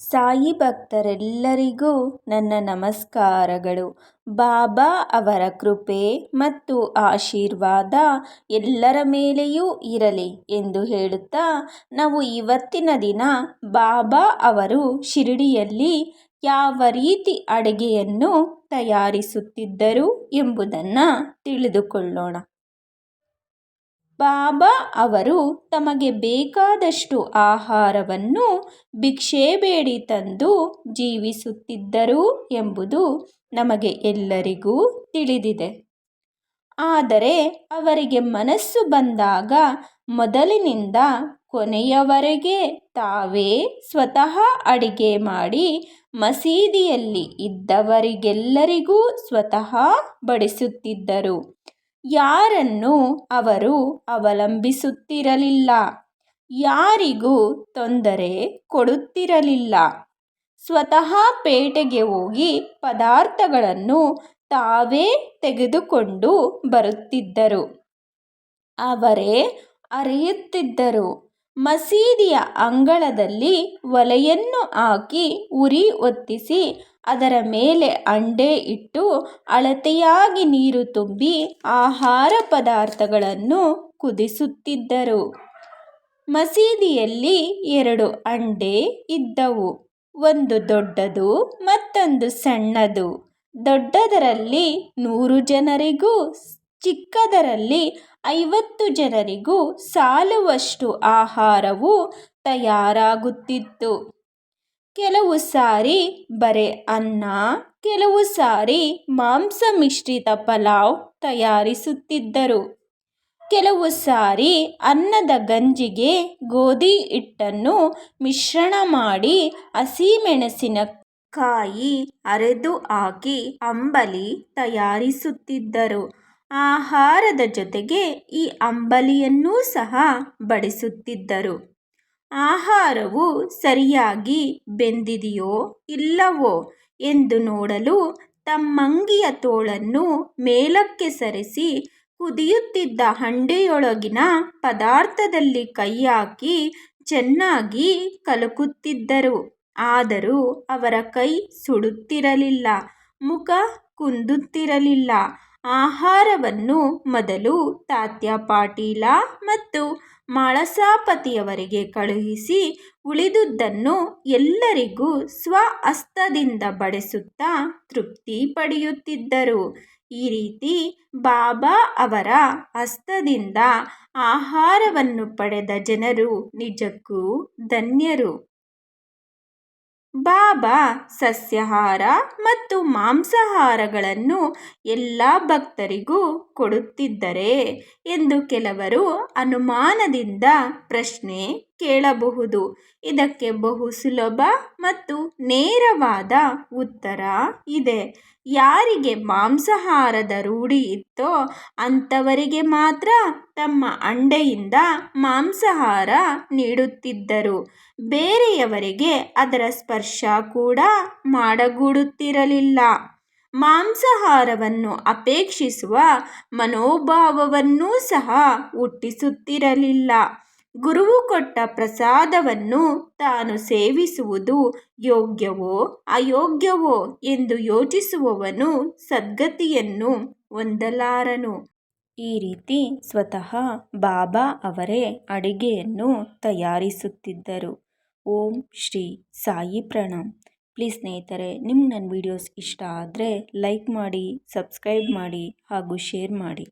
ಸಾಯಿ ಭಕ್ತರೆಲ್ಲರಿಗೂ ನನ್ನ ನಮಸ್ಕಾರಗಳು. ಬಾಬಾ ಅವರ ಕೃಪೆ ಮತ್ತು ಆಶೀರ್ವಾದ ಎಲ್ಲರ ಮೇಲೆಯೂ ಇರಲಿ ಎಂದು ಹೇಳುತ್ತಾ, ನಾವು ಇವತ್ತಿನ ದಿನ ಬಾಬಾ ಅವರು ಶಿರಡಿಯಲ್ಲಿ ಯಾವ ರೀತಿ ಅಡುಗೆಯನ್ನು ತಯಾರಿಸುತ್ತಿದ್ದರು ಎಂಬುದನ್ನು ತಿಳಿದುಕೊಳ್ಳೋಣ. ಬಾಬಾ ಅವರು ತಮಗೆ ಬೇಕಾದಷ್ಟು ಆಹಾರವನ್ನು ಭಿಕ್ಷೆ ಬೇಡಿ ತಂದು ಜೀವಿಸುತ್ತಿದ್ದರು ಎಂಬುದು ನಮಗೆ ಎಲ್ಲರಿಗೂ ತಿಳಿದಿದೆ. ಆದರೆ ಅವರಿಗೆ ಮನಸ್ಸು ಬಂದಾಗ ಮೊದಲಿನಿಂದ ಕೊನೆಯವರೆಗೆ ತಾವೇ ಸ್ವತಃ ಅಡಿಗೆ ಮಾಡಿ ಮಸೀದಿಯಲ್ಲಿ ಇದ್ದವರಿಗೆಲ್ಲರಿಗೂ ಸ್ವತಃ ಬಡಿಸುತ್ತಿದ್ದರು. ಯಾರನ್ನು ಅವರು ಅವಲಂಬಿಸುತ್ತಿರಲಿಲ್ಲ? ಯಾರಿಗೂ ತೊಂದರೆ ಕೊಡುತ್ತಿರಲಿಲ್ಲ. ಸ್ವತಃ ಪೇಟೆಗೆ ಹೋಗಿ ಪದಾರ್ಥಗಳನ್ನು ತಾವೇ ತೆಗೆದುಕೊಂಡು ಬರುತ್ತಿದ್ದರು. ಅವರೇ ಅರೆಯುತ್ತಿದ್ದರು. ಮಸೀದಿಯ ಅಂಗಳದಲ್ಲಿ ಒಲೆಯನ್ನು ಹಾಕಿ ಉರಿ ಒತ್ತಿಸಿ ಅದರ ಮೇಲೆ ಅಂಡೆ ಇಟ್ಟು ಅಳತೆಯಾಗಿ ನೀರು ತುಂಬಿ ಆಹಾರ ಪದಾರ್ಥಗಳನ್ನು ಕುದಿಸುತ್ತಿದ್ದರು. ಮಸೀದಿಯಲ್ಲಿ ಎರಡು ಅಂಡೆ ಇದ್ದವು. ಒಂದು ದೊಡ್ಡದು, ಮತ್ತೊಂದು ಸಣ್ಣದು. ದೊಡ್ಡದರಲ್ಲಿ ನೂರು ಜನರಿಗೂ, ಚಿಕ್ಕದರಲ್ಲಿ ಐವತ್ತು ಜನರಿಗೂ ಸಾಲುವಷ್ಟು ಆಹಾರವು ತಯಾರಾಗುತ್ತಿತ್ತು. ಕೆಲವು ಸಾರಿ ಬರೇ ಅನ್ನ, ಕೆಲವು ಸಾರಿ ಮಾಂಸ ಮಿಶ್ರಿತ ಪಲಾವ್ ತಯಾರಿಸುತ್ತಿದ್ದರು. ಕೆಲವು ಸಾರಿ ಅನ್ನದ ಗಂಜಿಗೆ ಗೋಧಿ ಹಿಟ್ಟನ್ನು ಮಿಶ್ರಣ ಮಾಡಿ ಹಸಿಮೆಣಸಿನಕಾಯಿ ಅರೆದು ಹಾಕಿ ಅಂಬಲಿ ತಯಾರಿಸುತ್ತಿದ್ದರು. ಆಹಾರದ ಜೊತೆಗೆ ಈ ಅಂಬಲಿಯನ್ನೂ ಸಹ ಬಡಿಸುತ್ತಿದ್ದರು. ಆಹಾರವು ಸರಿಯಾಗಿ ಬೆಂದಿದೆಯೋ ಇಲ್ಲವೋ ಎಂದು ನೋಡಲು ತಮ್ಮಂಗಿಯ ತೋಳನ್ನು ಮೇಲಕ್ಕೆ ಸರಿಸಿ ಕುದಿಯುತ್ತಿದ್ದ ಹಂಡೆಯೊಳಗಿನ ಪದಾರ್ಥದಲ್ಲಿ ಕೈ ಹಾಕಿ ಚೆನ್ನಾಗಿ ಕಲಕುತ್ತಿದ್ದರು. ಆದರೂ ಅವರ ಕೈ ಸುಡುತ್ತಿರಲಿಲ್ಲ, ಮುಖ ಕುಂದುತ್ತಿರಲಿಲ್ಲ. ಆಹಾರವನ್ನು ಮೊದಲು ತಾತ್ಯ ಪಾಟೀಲ ಮತ್ತು ಮಾಳಸಾಪತಿಯವರಿಗೆ ಕಳುಹಿಸಿ ಉಳಿದುದನ್ನು ಎಲ್ಲರಿಗೂ ಸ್ವಹಸ್ತದಿಂದ ಬಡಿಸುತ್ತಾ ತೃಪ್ತಿ ಪಡೆಯುತ್ತಿದ್ದರು. ಈ ರೀತಿ ಬಾಬಾ ಅವರ ಹಸ್ತದಿಂದ ಆಹಾರವನ್ನು ಪಡೆದ ಜನರು ನಿಜಕ್ಕೂ ಧನ್ಯರು. ಬಾಬಾ ಸಸ್ಯಾಹಾರ ಮತ್ತು ಮಾಂಸಾಹಾರಗಳನ್ನು ಎಲ್ಲ ಭಕ್ತರಿಗೂ ಕೊಡುತ್ತಿದ್ದರೆ ಎಂದು ಕೆಲವರು ಅನುಮಾನದಿಂದ ಪ್ರಶ್ನೆ ಕೇಳಬಹುದು. ಇದಕ್ಕೆ ಬಹು ಸುಲಭ ಮತ್ತು ನೇರವಾದ ಉತ್ತರ ಇದೆ. ಯಾರಿಗೆ ಮಾಂಸಾಹಾರದ ರೂಢಿ ಇತ್ತೋ ಅಂಥವರಿಗೆ ಮಾತ್ರ ತಮ್ಮ ಅಂಡೆಯಿಂದ ಮಾಂಸಾಹಾರ ನೀಡುತ್ತಿದ್ದರು. ಬೇರೆಯವರಿಗೆ ಅದರ ಸ್ಪರ್ಶ ಕೂಡ ಮಾಡಗೂಡುತ್ತಿರಲಿಲ್ಲ. ಮಾಂಸಾಹಾರವನ್ನು ಅಪೇಕ್ಷಿಸುವ ಮನೋಭಾವವನ್ನೂ ಸಹ ಹುಟ್ಟಿಸುತ್ತಿರಲಿಲ್ಲ. ಗುರುವು ಕೊಟ್ಟ ಪ್ರಸಾದವನ್ನು ತಾನು ಸೇವಿಸುವುದು ಯೋಗ್ಯವೋ ಅಯೋಗ್ಯವೋ ಎಂದು ಯೋಚಿಸುವವನು ಸದ್ಗತಿಯನ್ನು ಹೊಂದಲಾರನು. ಈ ರೀತಿ ಸ್ವತಃ ಬಾಬಾ ಅವರೇ ಅಡಿಗೆಯನ್ನು ತಯಾರಿಸುತ್ತಿದ್ದರು. ಓಂ ಶ್ರೀ ಸಾಯಿ ಪ್ರಣಾಮ್. ಪ್ಲೀಸ್ ಸ್ನೇಹಿತರೆ ನಿಮ್ಮ ನನ್ನ ವೀಡಿಯೋಸ್ ಇಷ್ಟ ಆದರೆ ಲೈಕ್ ಮಾಡಿ, ಸಬ್ಸ್ಕ್ರೈಬ್ ಮಾಡಿ ಹಾಗೂ ಶೇರ್ ಮಾಡಿ.